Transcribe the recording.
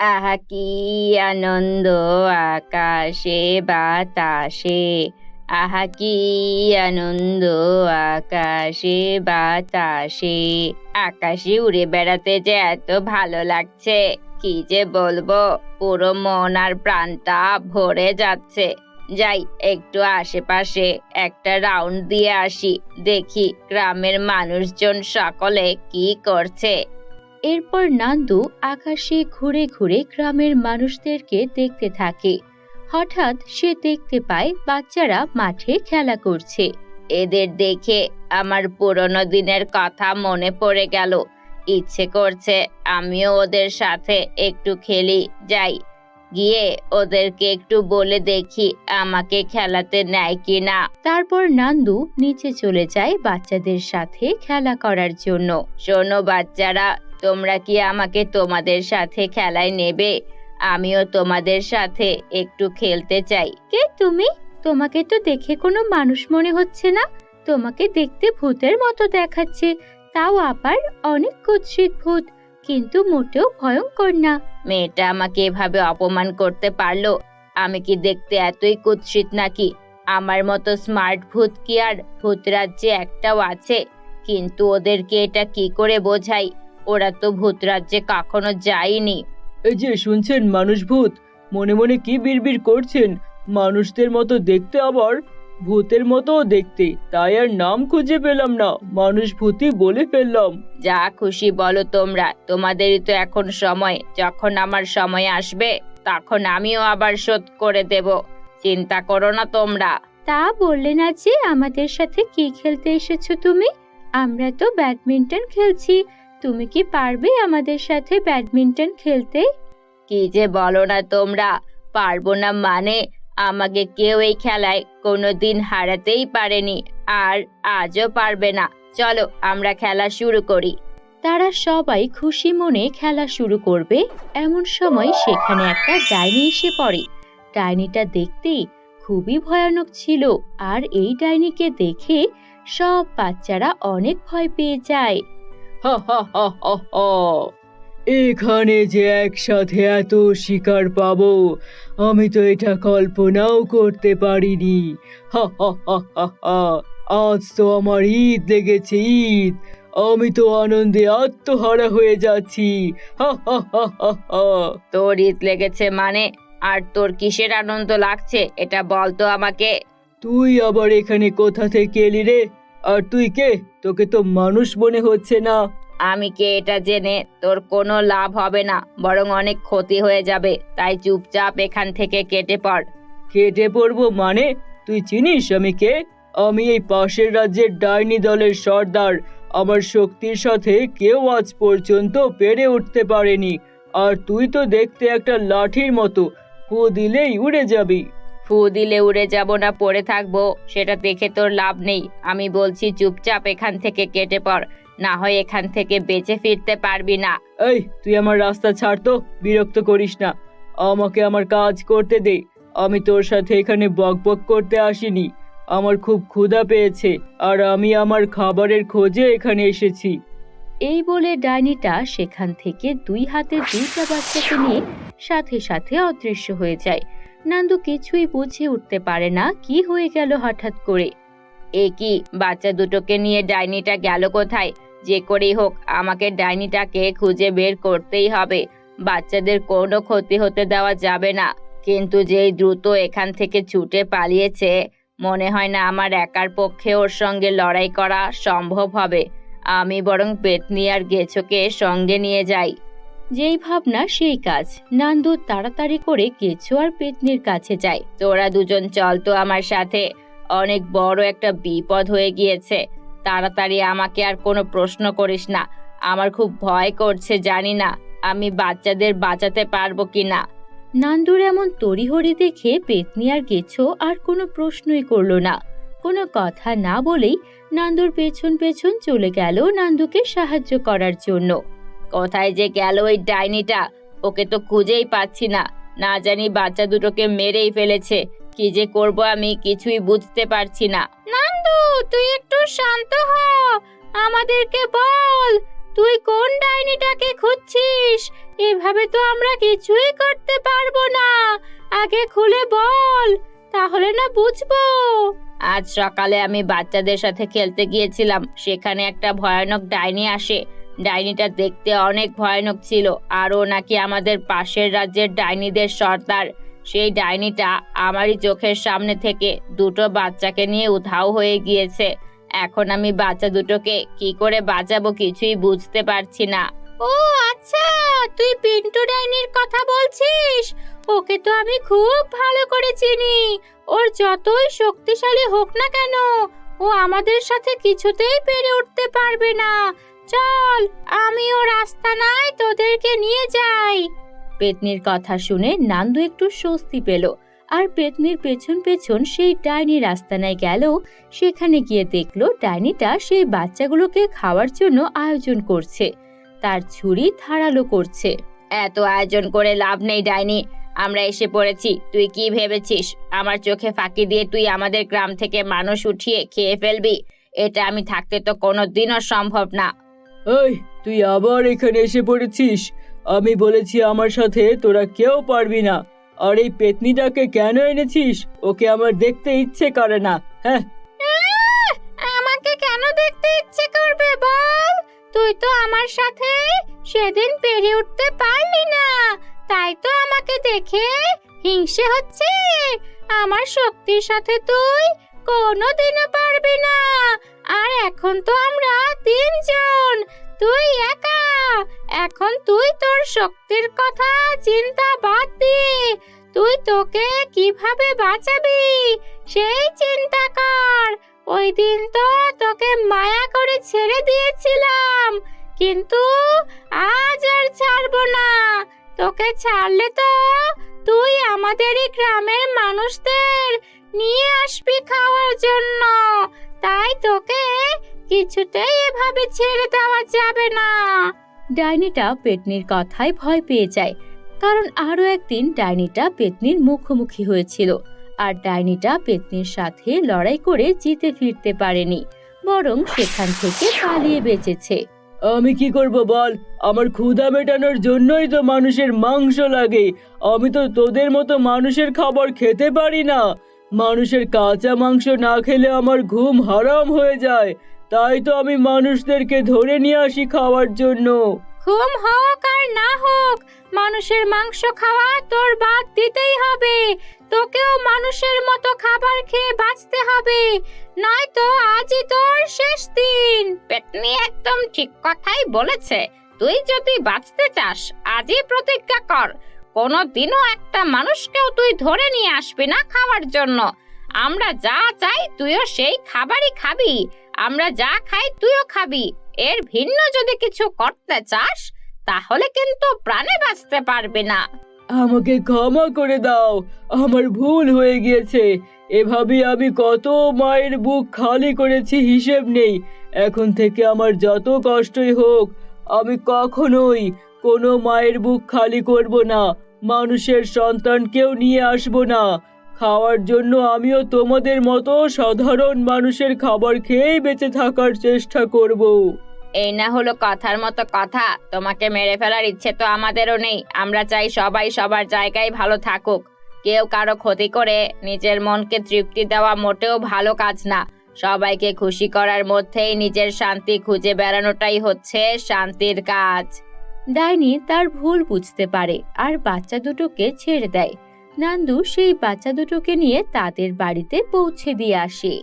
আহা কি আনন্দ আকাশে, বাতাসে। আহা কি আনন্দ আকাশে, বাতাসে। আকাশে উড়ে বেড়াতে যে এত ভালো লাগছে, কি যে বলব? পুরো মন আর প্রাণটা ভরে যাচ্ছে। যাই, একটু আশেপাশে একটা রাউন্ড দিয়ে আসি, দেখি গ্রামের মানুষজন সকলে কি করছে। এরপর নান্দু আকাশে ঘুরে ঘুরে গ্রামের মানুষদেরকে দেখতে থাকে। হঠাৎ সে দেখতে পায় বাচ্চারা মাঠে খেলা করছে। এদের দেখে আমার পুরনো দিনের কথা মনে পড়ে গেল। ইচ্ছে করছে আমিও ওদের সাথে একটু খেলি, যাই। গিয়ে ওদেরকে একটু বলে দেখি আমাকে খেলাতে নেয় কি না। তারপর নান্দু নিচে চলে যায় বাচ্চাদের সাথে খেলা করার জন্য। শোনো বাচ্চারা তোমরা কি আমাকে তোমাদের সাথে খেলায় নেবে? আমিও তোমাদের সাথে একটু খেলতে চাই। কে তুমি? তোমাকে তো দেখে কোনো মানুষ মনে হচ্ছে না। তোমাকে দেখতে ভূতের মতো দেখাচ্ছে। তাও আবার অনেক কুৎসিত ভূত কিন্তু মোটেও ভয়ঙ্কর না। মেয়েটা আমাকে এভাবে অপমান করতে পারল? আমি কি দেখতে এতই কুৎসিত নাকি? আমার মতো স্মার্ট ভূত কি আর ভূত রাজ্যে একটাও আছে? কিন্তু ওদেরকে এটা কি করে বোঝাই ওরা তো ভূত রাজ্যে কখনো যায়নি। এই যে শুনছেন মানুষ ভূত মনে মনে কি বিড়বিড় করছেন? মানুষদের মতো দেখতে আবার ভূতের মতো দেখতে। তাই আর নাম খুঁজে পেলাম না মানুষ ভূতই বলে ফেললাম। যা খুশি বলো তোমরা তোমাদেরই তো এখন সময়। যখন আমার সময় আসবে তখন আমিও আবার শোধ করে দেব। চিন্তা করো না তোমরা। তা বললে না যে আমাদের সাথে কি খেলতে এসেছ তুমি? আমরা তো ব্যাডমিন্টন খেলছি। তুমি কি পারবে আমাদের সাথে ব্যাডমিন্টন খেলতে? কি যে বলো না তোমরা পারব না মানে আমাকে কেউ এই খেলায় কোনো দিন হারাতেই পারেনি আর আজও পারবে না। চলো আমরা খেলা শুরু করি। তারা সবাই খুশি মনে খেলা শুরু করবে। এমন সময় সেখানে একটা ডাইনি এসে পড়ে। ডাইনিটা দেখতেই খুবই ভয়ানক ছিল আর এই ডাইনিকে দেখে সব বাচ্চারা অনেক ভয় পেয়ে যায়। হা হা হা হা হা। এখানে যে একসাথে এত শিকার পাবো আমি তো এটা কল্পনাও করতে পারিনি। হা হা হা হা হা। আজ তো আমার ঈদ লেগেছে ঈদ। আমি তো আনন্দে আত্মহারা হয়ে যাচ্ছি। হা হা হা হা হা। তোর ঈদ লেগেছে মানে? আর তোর কিসের আনন্দ লাগছে এটা বল তো আমাকে। তুই আবার এখানে কোথা থেকে এলি রে? আর তুই কে? তোকে তো মানুষ মনে হচ্ছে না। আমি কে এটা জেনে তোর কোনো লাভ হবে না বরং অনেক ক্ষতি হয়ে যাবে তাই চুপচাপ এখান থেকে কেটে পড়। কেটে পড়ব মানে? তুই চিনিস আমি কে? আমি এই পাশের রাজ্যের ডাইনি দলের সর্দার। আমার শক্তির সাথে কেউ আজ পর্যন্ত পেরে উঠতে পারেনি। আর তুই তো দেখতে একটা লাঠির মতো ফু দিলেই উড়ে যাবি। ফু দিলে উড়ে যাব না পড়ে থাকব সেটা দেখে তোর লাভ নেই। আমি বলছি চুপচাপ এখান থেকে কেটে পড় না হয় এখান থেকে বেঁচে ফিরতে পারবি না। এই তুই আমার রাস্তা ছাড় তো বিরক্ত করিস না। আমাকে আমার কাজ করতে দে। আমি তোর সাথে এখানে বকবক করতে আসিনি। আমার খুব ক্ষুধা পেয়েছে আর আমি আমার খাবারের খোঁজে এখানে এসেছি। এই বলে ডাইনিটা সেখান থেকে দুই হাতে দুইটা বাচ্চাকে নিয়ে সাথে সাথে অদৃশ্য হয়ে যায়। নান্দু কিছুই বুঝে উঠতে পারে না কি হয়ে গেল হঠাৎ করে। এ কি, বাচ্চা দুটোকে নিয়ে ডাইনিটা গেল কোথায়? যে করেই হোক, আমাকে ডাইনিটাকে খুঁজে বের করতেই হবে। বাচ্চাদের কোনো ক্ষতি হতে দেওয়া যাবে না। কিন্তু যেই দ্রুত এখান থেকে ছুটে পালিয়েছে, মনে হয় না আমার একার পক্ষে ওর সঙ্গে লড়াই করা সম্ভব হবে। আমি বরং পেতনি আর গেছোকে সঙ্গে নিয়ে যাই। যেই ভাবনা সেই কাজ। নান্দু তাড়াতাড়ি করে কেঁচো আর পেতনির কাছে যায়। তোরা দুজন চল তো আমার সাথে। অনেক বড় একটা বিপদ হয়ে গিয়েছে। তাড়াতাড়ি আমাকে আর কোনো প্রশ্ন করিস না। আমার খুব ভয় করছে, জানি না আমি বাচ্চাদের বাঁচাতে পারব কি না নান্দুর এমন তড়িহড়ি দেখে পেতনি আর গেছো আর কোনো প্রশ্নই করল না। কোনো কথা না বলেই নান্দুর পেছন পেছন চলে গেল নান্দুকে সাহায্য করার জন্য। কোথায় যে গেল ওই ডাইনিটা? ওকে তো খুঁজেই পাচ্ছি না। না জানি বাচ্চা দুটোকে মেরেই ফেলেছে। কি যে করব আমি কিছুই বুঝতে পারছি না। নান্দু, তুই একটু শান্ত হ। আমাদেরকে বল, তুই কোন ডাইনিটাকে খুঁজছিস? এভাবে তো আমরা কিছুই করতে পারব না। আগে খুলে বল, তাহলে না বুঝব। আজ সকালে আমি বাচ্চাদের সাথে খেলতে গিয়েছিলাম। সেখানে একটা ভয়ানক ডাইনি আসে। ডাইনিটা দেখতে অনেক ভয়ানক ছিল। আর ও নাকি আমাদের পাশের রাজ্যের ডাইনিদের সর্দার। সেই ডাইনিটা আমারই চোখের সামনে থেকে দুটো বাচ্চাকে নিয়ে উধাও হয়ে গিয়েছে। এখন আমি বাচ্চা দুটোকে কি করে বাঁচাবো কিছুই বুঝতে পারছি না। ও আচ্ছা তুই পিন্টু ডাইনির কথা বলছিস? ওকে তো আমি খুব ভালো করে চিনি। ওর যতই শক্তিশালী হোক না কেন, ও আমাদের সাথে কিছুতেই পেরে উঠতে পারবে না। চল আমি ও রাস্তা নাই, তোদেরকে নিয়ে যাই। পেতনির কথা শুনে নান্দু একটু স্বস্তি পেল, আর পেতনির পেছন পেছন সেই ডাইনি রাস্তানায় গেল, সেখানে গিয়ে দেখল ডাইনিটা সেই বাচ্চাগুলোকে খাওয়ার জন্য আয়োজন করছে, তার ছুরি ধারালো করছে। এত আয়োজন করে লাভ নেই ডাইনি, আমরা এসে পড়েছি, তুই কি ভেবেছিস? আমার চোখে ফাঁকি দিয়ে তুই আমাদের গ্রাম থেকে মানুষ উঠিয়ে খেয়ে ফেলবি, এটা আমি থাকতে তো কোনোদিনও সম্ভব না। এই, তুই আবার এখানে এসে পড়েছিস? আমি বলেছি আমার সাথে তোরা কেউ পারবি না। আর এই পেতনিটাকে কেন এনেছিস? ওকে আমার দেখতে ইচ্ছে করে না হ্যাঁ? আমাকে কেন দেখতে ইচ্ছে করবে বল? তুই তো আমার সাথে সেদিন পেরে উঠতে পারলি না। তাই তো আমাকে দেখে হিংসে হচ্ছে আমার শক্তির সাথে তুই কোনোদিনও পারবি না। আর এখন তো আমরা তিনজন। তুই একা। এখন তুই তোর শক্তির কথা চিন্তা বাদ দিয়ে তুই তোকে কীভাবে বাঁচাবি, সেই চিন্তা কর। ওই দিন তো তোকে মায়া করে ছেড়ে দিয়েছিলাম। কিন্তু আজ আর ছাড়বো না। তোকে ছাড়লে তো তুই আমাদের গ্রামের মানুষদের নিয়ে আসবি খাওয়ার জন্য। তাই তোকে কিছুতেই এভাবে ছেড়ে দেওয়া যাবে না। ডাইনিটা পেটনির কথায় ভয় পেয়ে যায়। কারণ আরও একদিন ডাইনিটা পেতনির মুখোমুখি হয়েছিল আর ডাইনিটা পেতনির সাথে লড়াই করে জিতে ফিরতে পারেনি, বরং সেখান থেকে পালিয়ে বেঁচেছে। আমি কি করব বল? আমার ক্ষুধা মেটানোর জন্যই তো মানুষের মাংস লাগে। আমি তো তোদের মতো মানুষের খাবার খেতে পারি না। মানুষের কাঁচা মাংস না খেলে আমার ঘুম হারাম হয়ে যায়। তাই তো আমি মানুষদেরকে ধরে নিয়ে আসি খাওয়ার জন্য। ঘুম হোক আর না হোক, মানুষের মাংস খাওয়া তোর বাদ দিতেই হবে। তোকেও মানুষের মতো খাবার খেয়ে বাঁচতে হবে। নয়তো আজই তোর শেষ দিন। পেটনি একদম ঠিক কথাই বলেছে। তুই যদি বাঁচতে চাস, আজই প্রতিজ্ঞা কর। কোনো দিনও একটা মানুষকেও তুই ধরে নিয়ে আসবি না খাওয়ার জন্য। আমরা যা চাই তুইও সেই খাবারই খাবি। আমরা যা খাই তুইও খাবি। এর ভিন্ন যদি কিছু করতে চাস, তাহলে কিন্তু প্রাণে বাঁচতে পারবে না। আমাকে ক্ষমা করে দাও। আমার ভুল হয়ে গিয়েছে। এভাবে আমি কত মায়ের বুক খালি করেছি হিসেব নেই। এখন থেকে আমার যত কষ্টই হোক, আমি কখনোই কোনো মায়ের বুক খালি করব না। মানুষের সন্তানকেও নিয়ে আসব না। খাওয়ার জন্য আমিও তোমাদের মতো সাধারণ মানুষের খাবার খেয়েই বেঁচে থাকার চেষ্টা করব। এই না হলো কথার মতো কথা। তোমাকে মেরে ফেলার ইচ্ছে তো আমাদেরও নেই। আমরা চাই সবাই সবার জায়গায় ভালো থাকুক। কেউ কারও ক্ষতি করে নিজের মনকে তৃপ্তি দেওয়া মোটেও ভালো কাজ না। সবাইকে খুশি করার মধ্যেই নিজের শান্তি খুঁজে বেড়ানোটাই হচ্ছে শান্তির কাজ। ডাইনি তার ভুল বুঝতে পারে আর বাচ্চা দুটোকে ছেড়ে দেয়। নান্দু সেই বাচ্চা দুটোকে নিয়ে তাদের বাড়িতে পৌঁছে দিয়ে আসে।